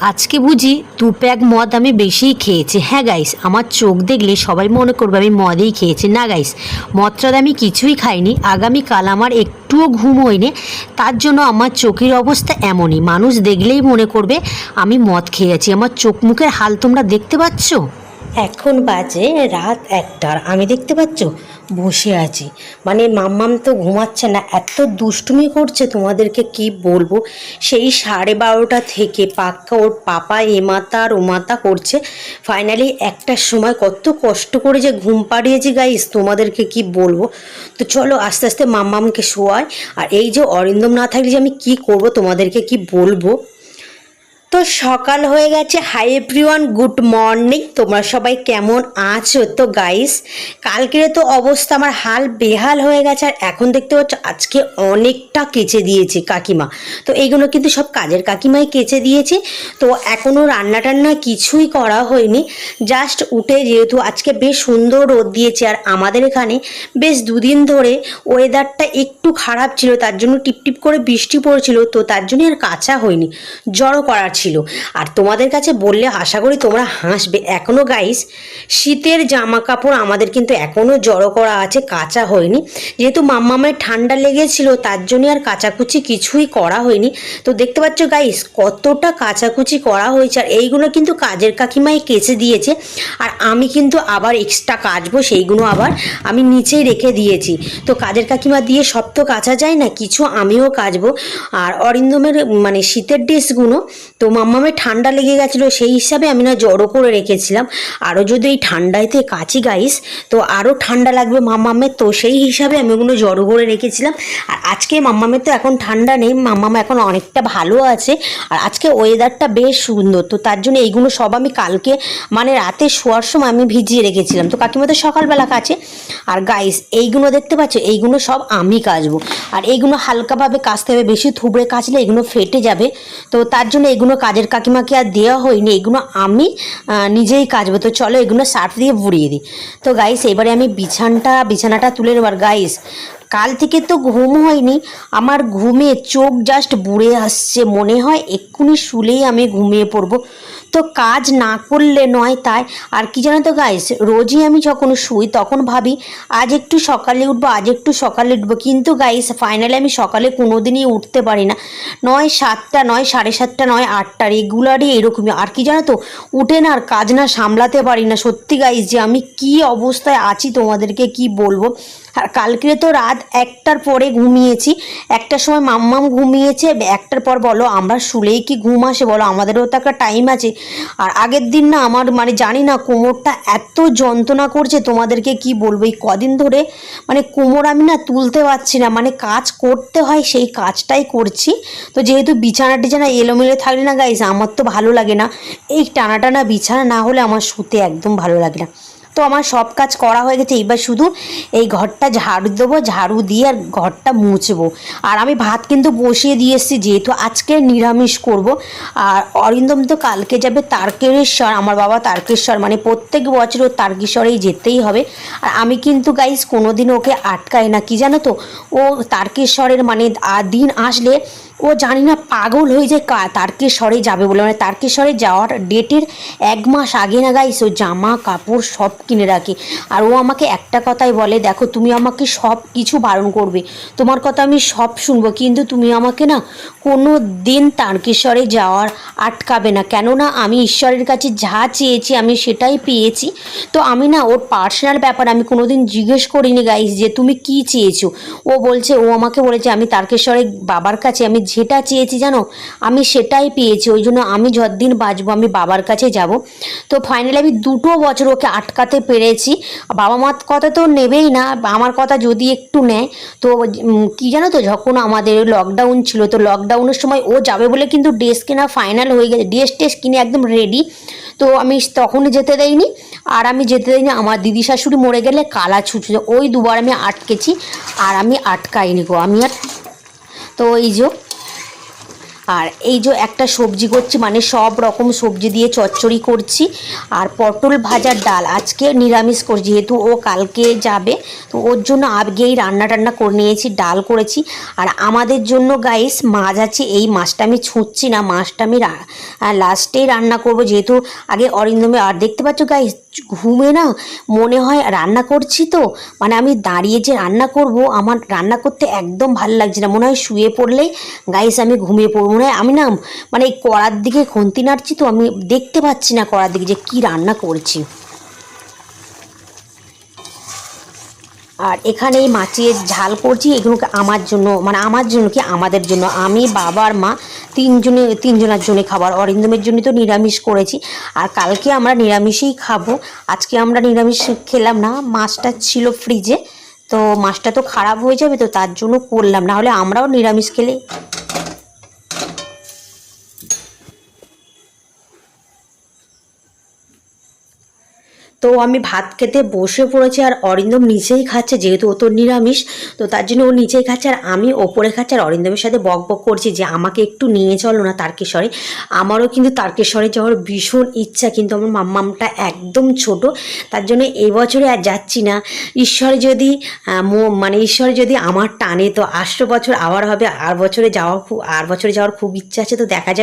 আজকে বুঝি দু প্যাক মদ আমি বেশিই খেয়েছি। হ্যাঁ গাইস আমার চোখ দেখলে সবাই মনে করবে আমি মদেই খেয়েছি। না গাইস মদটা আমি কিছুই খাইনি। আগামীকাল আমার একটুও ঘুম হয়নি। তার জন্য আমার চোখের অবস্থা এমনই। মানুষ দেখলেই মনে করবে আমি মদ খেয়েছি আমার চোখ মুখের হাল তোমরা দেখতে পাচ্ছ? এখন বাজে রাত একটার। আমি দেখতে পাচ্ছ? বসে আছি। মানে মাম্মাম তো ঘুমাচ্ছে না, এত দুষ্টুমি করছে তোমাদেরকে কি বলব? সেই সাড়ে বারোটা থেকে পাক্কা ওর পাপা এমাতা আর ওমাতা করছে। ফাইনালি একটার সময় কত কষ্ট করে যে ঘুম পাড়িয়েছি গাইস তোমাদেরকে কি বলব? তো চলো আস্তে আস্তে মাম্মামকে শোয়াই। আর এই যে অরিন্দম না থাকলে যে আমি কি করব, তোমাদেরকে কি বলব? তো সকাল হয়ে গেছে। হাই এভরিওয়ান গুড মর্নিং তোমরা সবাই কেমন আছো? তো গাইস কালকের তো অবস্থা আমার হাল বেহাল হয়ে গেছে আর এখন দেখতে পাচ্ছ আজকে অনেকটা কেচে দিয়েছে কাকিমা। তো এইগুলো কিন্তু সব কাজের কাকিমাই কেচে দিয়েছে। তো এখনও রান্না টান্না কিছুই করা হয়নি। জাস্ট উঠে যেহেতু আজকে বেশ সুন্দর রোদ দিয়েছে আর আমাদের এখানে বেশ দুদিন ধরে ওয়েদারটা একটু খারাপ ছিল, তার জন্য টিপটিপ করে বৃষ্টি পড়ছিল, তো তার জন্য আর কাঁচা হয়নি। জড়ো করার ছিল। আর তোমাদের কাছে বললে আশা করি তোমরা হাসবে। এখনও গাইস শীতের জামা কাপড় আমাদের কিন্তু এখনও জড়ো করা আছে, কাঁচা হয়নি। যেহেতু মাম্মামের ঠান্ডা লেগেছিল, তার জন্য আর কাচাকুচি কিছুই করা হয়নি। তো দেখতে পাচ্ছ গাইস কতটা কাচাকুচি করা হয়েছে। আর এইগুলো কিন্তু কাজের কাকিমাই কেচে দিয়েছে। আর আমি কিন্তু আবার এক্সট্রা কাচবো, সেইগুলো আবার আমি নিচেই রেখে দিয়েছি। তো কাজের কাকিমা দিয়ে সব তো কাচা যায় না, কিছু আমিও কাচবো। আর অরিন্দমের মানে শীতের ড্রেসগুলো তো মাম্মামের ঠান্ডা লেগে গেছিল, সেই হিসাবে আমি না জড়ো করে রেখেছিলাম। আরও যদি এই ঠান্ডাইতে কাচি গাইস, তো আরও ঠান্ডা লাগবে মাম্মামের তো সেই হিসাবে আমি ওগুলো জড়ো করে রেখেছিলাম। আর আজকে মাম্মামের তো এখন ঠান্ডা নেই মাম্মাম এখন অনেকটা ভালো আছে। আর আজকে ওয়েদারটা বেশ সুন্দর, তো তার জন্য এইগুলো সব আমি কালকে মানে রাতে শোয়ার সময় আমি ভিজিয়ে রেখেছিলাম। তো কাকিমা তো সকালবেলা কাছে। আর গাইস এইগুলো দেখতে পাচ্ছ, এইগুলো সব আমি কাচবো। আর এইগুলো হালকাভাবে কাচতে হবে, বেশি থুবড়ে কাচলে এগুলো ফেটে যাবে। তো তার জন্য এগুলো কাজের কাকিমাকে আর দেওয়া হয়নি? এগুলো আমি নিজেই কাজবো। তো চলো এগুলো সার্ফ দিয়ে ভরিয়ে দিই। তো গাইস এবারে আমি বিছানটা, বিছানাটা তুলে নেবার গাইস কাল থেকে তো ঘুম হয়নি। আমার ঘুমে চোখ জাস্ট বুড়ে আসছে। মনে হয় এক্ষুনি শুলেই আমি ঘুমিয়ে পড়ব। তো কাজ না করলে নয় তাই। আর কি জানো তো গাইস রোজই আমি যখন শুই তখন ভাবি, আজ একটু সকালে উঠবো, আজ একটু সকালে উঠবো। কিন্তু গাইস ফাইনালি আমি সকালে কোনো দিনই উঠতে পারি না। নয় সাতটা, নয় সাড়ে সাতটা, নয় আটটা রেগুলারই এরকমই। আর কি জানো তো, উঠে না আর কাজ না সামলাতে পারি না। সত্যি গাইস যে আমি কি অবস্থায় আছি তোমাদেরকে কি বলব? আর কালকে তো রাত একটার পরে ঘুমিয়েছি। একটার সময় মাম্মাম ঘুমিয়েছে। একটার পর বলো, আমরা শুলেই কি ঘুম আসে বলো? আমাদেরও তো একটা টাইম আছে। আর আগের দিন না আমার মানে জানি না কোমরটা এত যন্ত্রণা করছে, তোমাদেরকে কি বলব? এই কদিন ধরে মানে কোমর আমি না তুলতে পারছি না। মানে কাজ করতে হয়, সেই কাজটাই করছি। তো যেহেতু বিছানা টিছানা এলোমেলো থাকলে না গাইস আমার তো ভালো লাগে না। এই টানা টানা বিছানা না হলে আমার শুতে একদম ভালো লাগে না। তো আমার সব কাজ করা হয়ে গেছে। এবার শুধু এই ঘরটা ঝাড়ু দেবো, ঝাড়ু দিয়ে আর ঘরটা মুছবো। আর আমি ভাত কিন্তু বসিয়ে দিয়ে এসেছি, যেহেতু আজকে নিরামিষ করব। আর অরিন্দম তো কালকে যাবে তারকেশ্বর, আমার বাবা তারকেশ্বর মানে প্রত্যেক বছর ও তারকেশ্বরেই যেতেই হবে। আর আমি কিন্তু গাইস কোনোদিন ওকে আটকাই না, কি জানো তো? ও তারকেশ্বরের মানে দিন আসলে ও জানি না পাগল হয়ে যায় তারকেশ্বরে যাবে বলে। মানে তারকেশ্বরে যাওয়ার ডেটের এক মাস আগে না গাইস ও জামা, কাপড় সব কিনে রাখে। আর ও আমাকে একটা কথাই বলে, দেখো, তুমি আমাকে সব কিছু বারণ করবে। তোমার কথা আমি সব শুনব, কিন্তু তুমি আমাকে না কোনো দিন তারকেশ্বরে যাওয়ার আটকাবে না। কেননা আমি ঈশ্বরের কাছে যা চেয়েছি, আমি সেটাই পেয়েছি। তো আমি না, ওর পার্সোনাল ব্যাপার আমি কোনোদিন জিজ্ঞেস করিনি গাইস যে তুমি কি চেয়েছো? ও বলছে, ও আমাকে বলেছে, আমি তারকেশ্বরে বাবার কাছে আমি যেটা চেয়েছি জানো, আমি সেটাই পেয়েছি, ওই জন্য আমি যতদিন বাঁচবো আমি বাবার কাছে যাব। তো ফাইনালি আমি দুটো বছর ওকে আটকাতে পেরেছি, বাবা মার কথা তো নেবেই না, আমার কথা যদি একটু নেয়, তো কি জানো তো, যখন আমাদের লকডাউন ছিল, তো লকডাউনের সময় ও যাবে বলে কিন্তু ড্রেস কেনা ফাইনাল হয়ে গেছে ড্রেস টেস কিনে একদম রেডি তো আমি তখনই যেতে দেয়নি আর আমি যেতে দেয়নি আমার দিদি শাশুড়ি মরে গেলে কালা ছুটছে ওই দুবার আমি আটকেছি, আর আমি আটকাইনি গো, আমি আর, তো এই যে আর এই যে একটা সবজি করছি মানে সব রকম সবজি দিয়ে চচ্চড়ি করছি আর পটল ভাজার ডাল। আজকে নিরামিষ করছি, যেহেতু ও কালকে যাবে, তো ওর জন্য আগেই রান্না টান্না করে নিয়েছি, ডাল করেছি। আর আমাদের জন্য গাইস মাছ আছে, এই মাছটা আমি ছুঁচ্ছি না, মাছটা আমি লাস্টেই রান্না করব, যেহেতু আগে অরিন্দমে আর দেখতে পাচ্ছ গাইস ঘুমে না মনে হয় রান্না করছি তো। মানে আমি দাঁড়িয়ে যে রান্না করব, আমার রান্না করতে একদম ভালো লাগছে না। মনে হয় শুয়ে পড়লেই গাইস আমি ঘুমিয়ে পড়ব। মনে হয় আমি না মানে এই কড়ার দিকে খন্তি নাড়ছি তো, আমি দেখতে পাচ্ছি না কড়ার দিকে যে কি রান্না করছি। আর এখানে এই মাছের ঝাল করছি, এগুলোকে আমার জন্য মানে আমার জন্য কি আমাদের জন্য। আমি বাবা আর মা তিনজনে, তিনজনের জন্য খাবার। অরিন্দমের জন্য তো নিরামিষ করেছি। আর কালকে আমরা নিরামিষই খাব। আজকে আমরা নিরামিষ খেলাম না। মাছটা ছিল ফ্রিজে তো মাছটা তো খারাপ হয়ে যাবে, তো তার জন্য করলাম। না হলে আমরাও নিরামিষ খেলে। তো আমি ভাত খেতে বসে পড়েছি আর অরিন্দম নিচেই খাচ্ছে, যেহেতু ও তো নিরামিষ, তো তার জন্য ও নিচেই খাচ্ছে আর আমি ওপরে খাচ্ছি আর অরিন্দমের সাথে বক বক করছি যে আমাকে একটু নিয়ে চলো না তারকেশ্বরে। আমারও কিন্তু তারকেশ্বরে যাওয়ার ভীষণ ইচ্ছা, কিন্তু আমার মাম্মামটা একদম ছোট, তার জন্য এবছরে আর যাচ্ছি না। ঈশ্বর যদি মানে ঈশ্বর যদি আমার টানে, তো আসলো বছর আবার হবে, আর বছরে যাওয়ার খুব আর বছরে যাওয়ার খুব ইচ্ছা আছে, তো দেখা যাক।